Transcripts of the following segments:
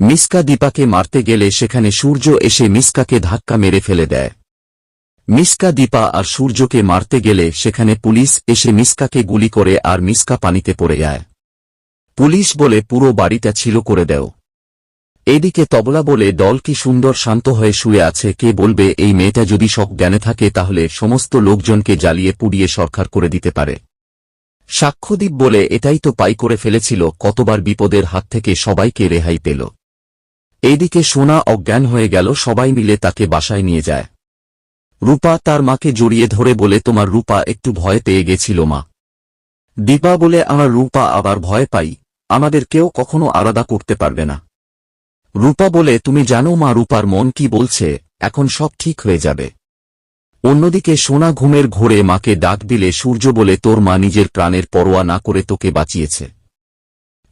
মিসকা দীপাকে মারতে গেলে সেখানে সূর্য এসে মিসকাকে ধাক্কা মেরে ফেলে দেয়। মিসকা দীপা আর সূর্যকে মারতে গেলে সেখানে পুলিশ এসে মিসকাকে গুলি করে আর মিসকা পানিতে পড়ে যায়। পুলিশ বলে, পুরো বাড়িটা ছিল করে দেও। এদিকে তবলা বলে, দল কি সুন্দর শান্ত হয়ে শুয়ে আছে, কে বলবে, এই মেয়েটা যদি সব জ্ঞানে থাকে, তাহলে সমস্ত লোকজনকে জ্বালিয়ে পুড়িয়ে সরকার করে দিতে পারে। সাক্ষ্যদীপ বলে, এটাই তো পাই করে ফেলেছিল, কতবার বিপদের হাত থেকে সবাইকে রেহাই পেল। এইদিকে সোনা অজ্ঞান হয়ে গেল, সবাই মিলে তাকে বাসায় নিয়ে যায়। রূপা তার মাকে জড়িয়ে ধরে বলে, তোমার রূপা একটু ভয় পেয়ে গেছিল মা। দীপা বলে, আমার রূপা আবার ভয় পাই। আমাদের কেউ কখনো আলাদা করতে পারবে না। রূপা বলে, তুমি জানো মা, রূপার মন কি বলছে? এখন সব ঠিক হয়ে যাবে। অন্যদিকে সোনা ঘুমের ঘোরে মাকে ডাক দিলে সূর্য বলে, তোর মা নিজের প্রাণের পরোয়া না করে তোকে বাঁচিয়েছে।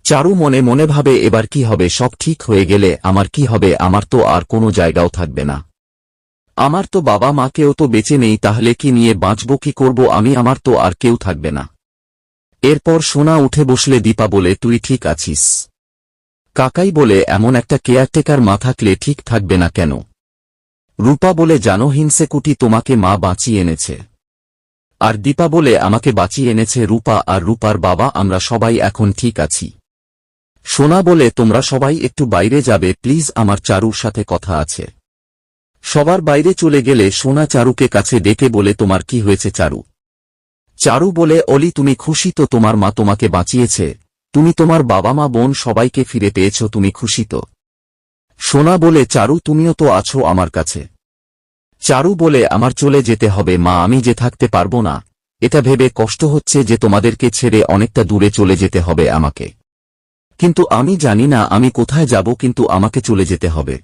চারু মনে মনে ভাবে, এবার কি হবে? সব ঠিক হয়ে গেলে আমার কি হবে? আমার তো আর কোনো জায়গাও থাকবে না। আমার তো বাবা মাকেও তো বেঁচে নেই, তাহলে কি নিয়ে বাঁচব, কি করব? আমি, আমার তো আর কেউ থাকবে না। এরপর সোনা উঠে বসলে, দীপা বলে, তুই ঠিক আছিস। কাকাই বলে, এমন একটা কেয়ারটেকার মা থাকলে ঠিক থাকবে না কেন? রূপা বলে, জানো হিংসেকুটি তোমাকে মা বাঁচিয়ে এনেছে। আর দীপা বলে, আমাকে বাঁচিয়ে এনেছে রূপা, আর রূপার বাবা, আমরা সবাই এখন ঠিক আছি। সোনা বলে তোমরা সবাই একটু বাইরে যাবে, প্লিজ আমার চারুর সাথে কথা আছে। সবার বাইরে চলে গেলে সোনা চারুকে কাছে ডেকে বলে, তোমার কি হয়েছে চারু? চারু বলে, অলি, তুমি খুশি তো, তোমার মা তোমাকে বাঁচিয়েছে। তুমি তোমার বাবা মা, বোন সবাইকে ফিরে পেয়েছ, তুমি খুশি তো? সোনা বলে, চারু, তুমিও তো আছো আমার কাছে। চারু বলে, আমার চলে যেতে হবে, মা, আমি যে থাকতে পারব না। এটা ভেবে কষ্ট হচ্ছে যে তোমাদেরকে ছেড়ে অনেকটা দূরে চলে যেতে হবে আমাকে। কিন্তু আমি জানি না আমি কোথায় যাব, কিন্তু আমাকে চলে যেতে হবে।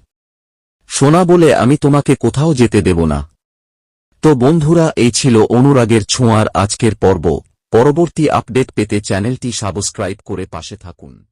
সোনা বলে, আমি তোমাকে কোথাও যেতে দেব না। তো বন্ধুরা, এই ছিল অনুরাগের ছোঁয়ার আজকের পর্ব। পরবর্তী আপডেট পেতে চ্যানেলটি সাবস্ক্রাইব করে পাশে থাকুন।